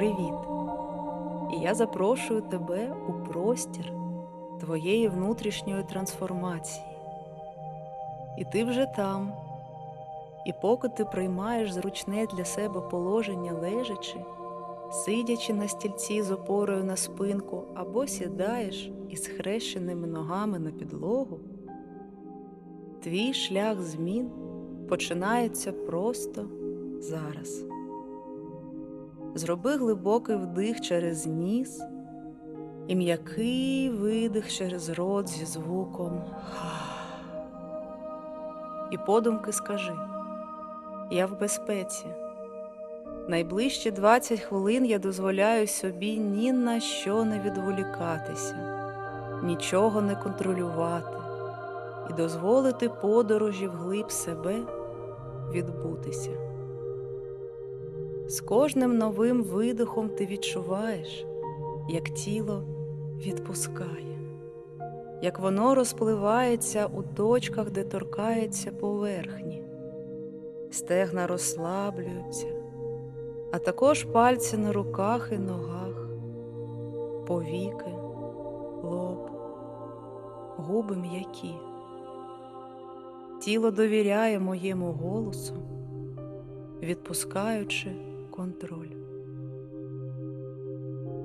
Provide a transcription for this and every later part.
Привіт! І я запрошую тебе у простір твоєї внутрішньої трансформації. І ти вже там. І поки ти приймаєш зручне для себе положення лежачи, сидячи на стільці з опорою на спинку або сідаєш із хрещеними ногами на підлогу, твій шлях змін починається просто зараз. Зроби глибокий вдих через ніс і м'який видих через рот зі звуком. І подумки скажи: Я в безпеці. Найближчі 20 хвилин я дозволяю собі ні на що не відволікатися, нічого не контролювати і дозволити подорожі вглиб себе відбутися. З кожним новим видихом ти відчуваєш, як тіло відпускає, як воно розпливається у точках, де торкається поверхні, стегна розслаблюються, а також пальці на руках і ногах, повіки, лоб, губи м'які. Тіло довіряє моєму голосу, відпускаючи контроль.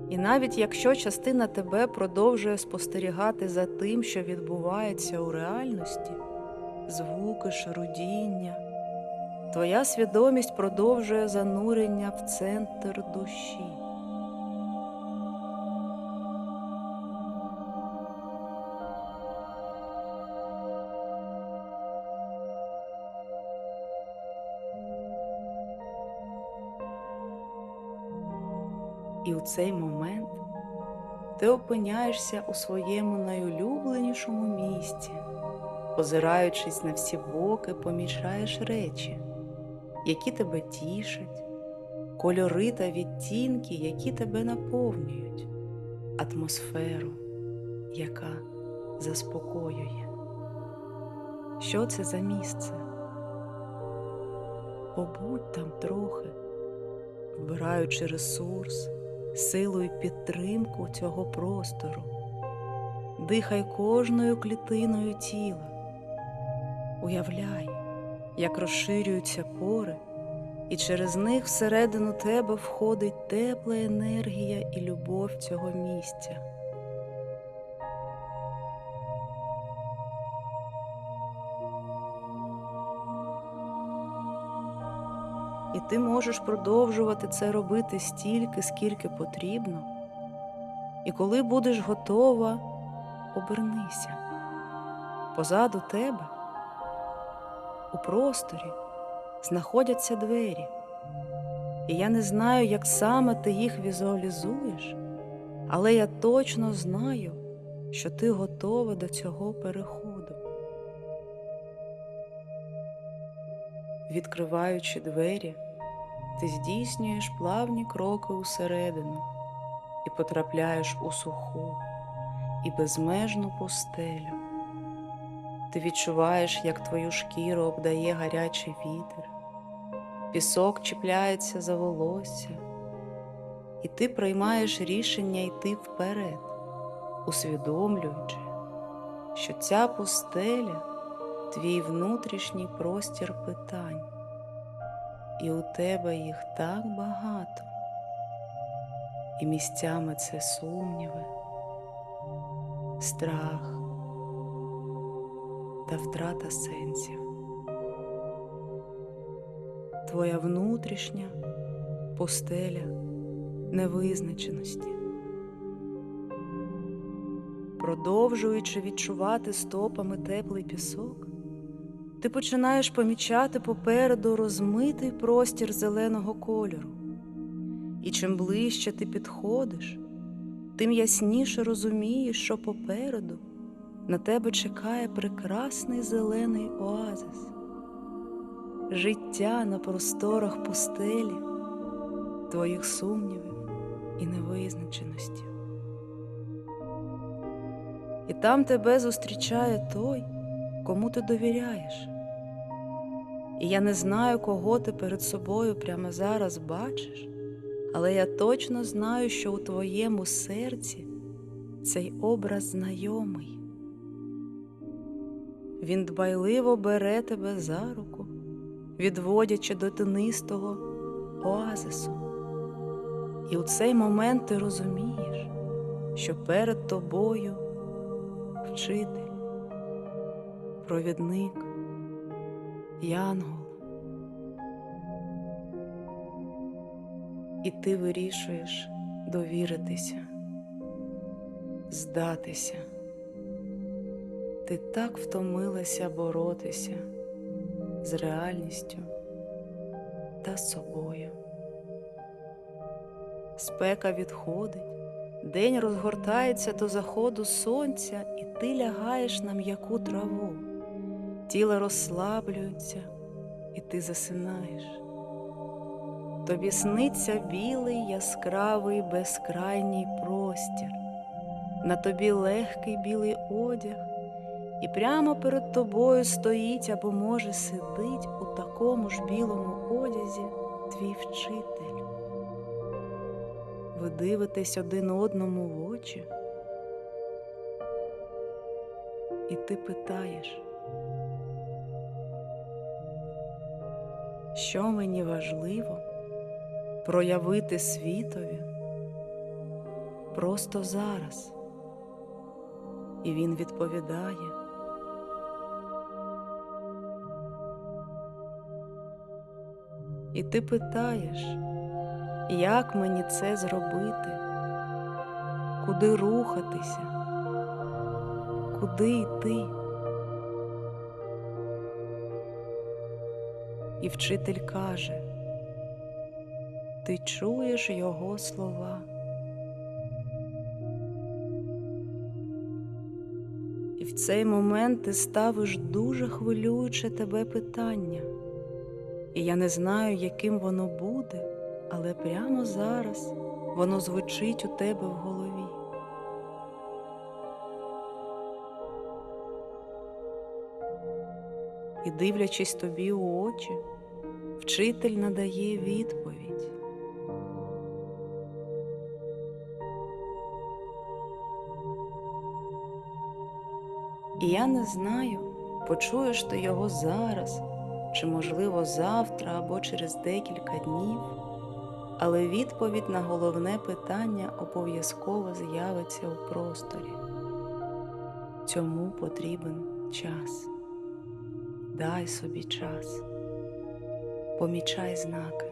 І навіть якщо частина тебе продовжує спостерігати за тим, що відбувається у реальності, звуки, шарудіння, твоя свідомість продовжує занурення в центр душі. І у цей момент ти опиняєшся у своєму найулюбленішому місці, озираючись на всі боки, помічаєш речі, які тебе тішать, кольори та відтінки, які тебе наповнюють, атмосферу, яка заспокоює. Що це за місце? Побудь там трохи, вбираючи ресурс силу і підтримку цього простору. Дихай кожною клітиною тіла. Уявляй, як розширюються пори, і через них всередину тебе входить тепла енергія і любов цього місця. Ти можеш продовжувати це робити стільки, скільки потрібно. І коли будеш готова, обернися. Позаду тебе, у просторі, знаходяться двері. І я не знаю, як саме ти їх візуалізуєш, але я точно знаю, що ти готова до цього переходу. Відкриваючи двері, ти здійснюєш плавні кроки усередину і потрапляєш у суху і безмежну пустелю. Ти відчуваєш, як твою шкіру обдає гарячий вітер, пісок чіпляється за волосся, і ти приймаєш рішення йти вперед, усвідомлюючи, що ця пустеля твій внутрішній простір питань і у тебе їх так багато, і місцями це сумніви, страх та втрата сенсів. Твоя внутрішня постеля невизначеності. Продовжуючи відчувати стопами теплий пісок, ти починаєш помічати попереду розмитий простір зеленого кольору. І чим ближче ти підходиш, тим ясніше розумієш, що попереду на тебе чекає прекрасний зелений оазис, життя на просторах пустелі, твоїх сумнівів і невизначеності. І там тебе зустрічає той, кому ти довіряєш. І я не знаю, кого ти перед собою прямо зараз бачиш, але я точно знаю, що у твоєму серці цей образ знайомий. Він дбайливо бере тебе за руку, відводячи до тинистого оазису. І у цей момент ти розумієш, що перед тобою вчитель, провідник, янгол. І ти вирішуєш довіритися, здатися. Ти так втомилася боротися з реальністю та собою. Спека відходить, день розгортається до заходу сонця, і ти лягаєш на м'яку траву, тіло розслаблюється, і ти засинаєш. Тобі сниться білий яскравий безкрайній простір, на тобі легкий білий одяг, і прямо перед тобою стоїть або, може, сидить у такому ж білому одязі твій вчитель. Ви дивитесь один одному в очі, і ти питаєш, що мені важливо проявити світові просто зараз. І він відповідає. І ти питаєш, як мені це зробити, куди рухатися, куди йти? І вчитель каже, ти чуєш його слова. І в цей момент ти ставиш дуже хвилююче тебе питання. І я не знаю, яким воно буде, але прямо зараз воно звучить у тебе в голові. І, дивлячись тобі у очі, вчитель надає відповідь. І я не знаю, почуєш ти його зараз, чи, можливо, завтра або через декілька днів, але відповідь на головне питання обов'язково з'явиться у просторі. Цьому потрібен час. Дай собі час, помічай знаки.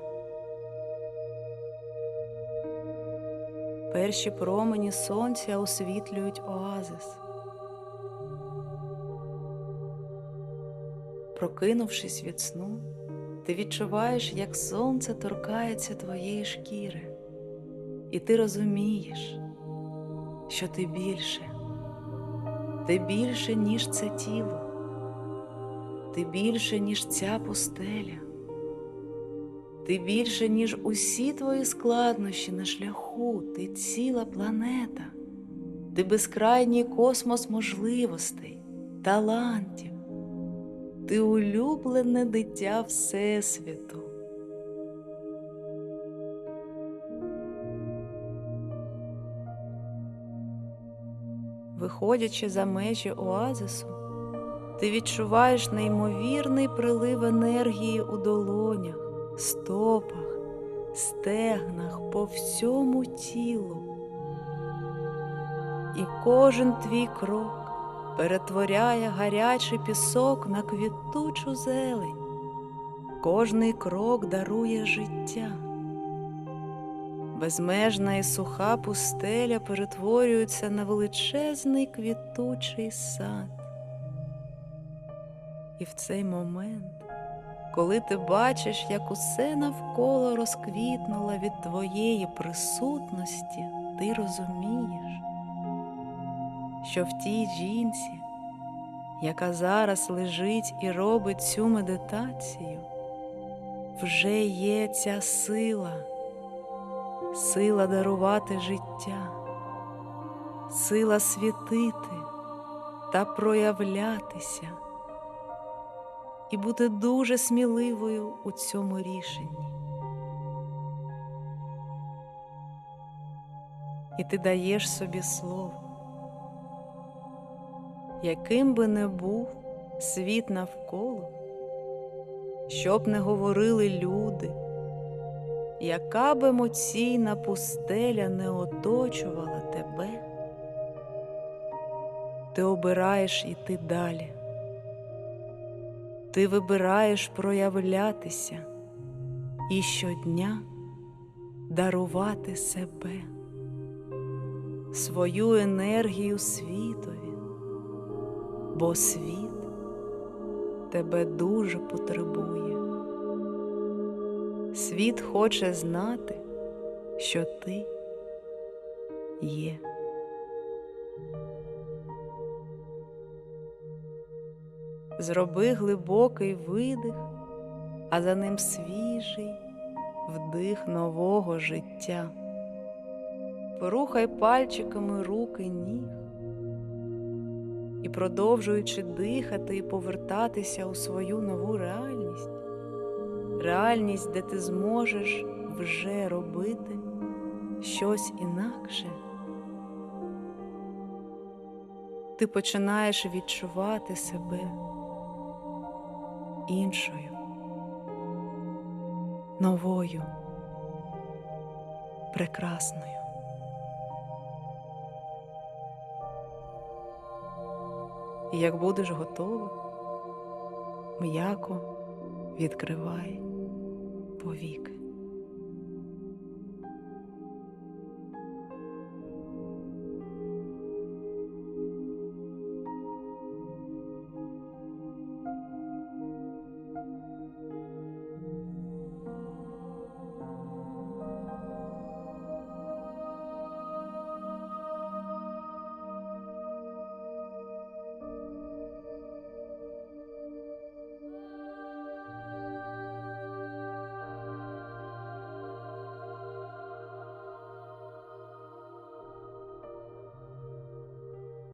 Перші промені сонця освітлюють оазис. Прокинувшись від сну, ти відчуваєш, як сонце торкається твоєї шкіри, і ти розумієш, що ти більше, ти більше, ніж це тіло, ти більше, ніж ця пустеля, ти більше, ніж усі твої складнощі на шляху, ти ціла планета, ти безкрайній космос можливостей, талантів. Ти улюблене дитя Всесвіту. Виходячи за межі оазису, ти відчуваєш неймовірний прилив енергії у долонях, стопах, стегнах по всьому тілу. І кожен твій крок перетворяє гарячий пісок на квітучу зелень, кожний крок дарує життя. Безмежна і суха пустеля перетворюється на величезний квітучий сад. І в цей момент, коли ти бачиш, як усе навколо розквітнуло від твоєї присутності, ти розумієш, що в тій жінці, яка зараз лежить і робить цю медитацію, вже є ця сила, сила дарувати життя, сила світити та проявлятися і бути дуже сміливою у цьому рішенні. і ти даєш собі слово. Яким би не був світ навколо, щоб не говорили люди, яка б емоційна пустеля не оточувала тебе, ти обираєш іти далі. Ти вибираєш проявлятися і щодня дарувати себе, свою енергію світові, бо світ тебе дуже потребує. Світ хоче знати, що ти є. Зроби глибокий видих, а за ним свіжий вдих нового життя. Порухай пальчиками руки ніг і, продовжуючи дихати і повертатися у свою нову реальність, реальність, де ти зможеш вже робити щось інакше. Ти починаєш відчувати себе іншою, новою, прекрасною. І як будеш готова, м'яко відкривай повіки.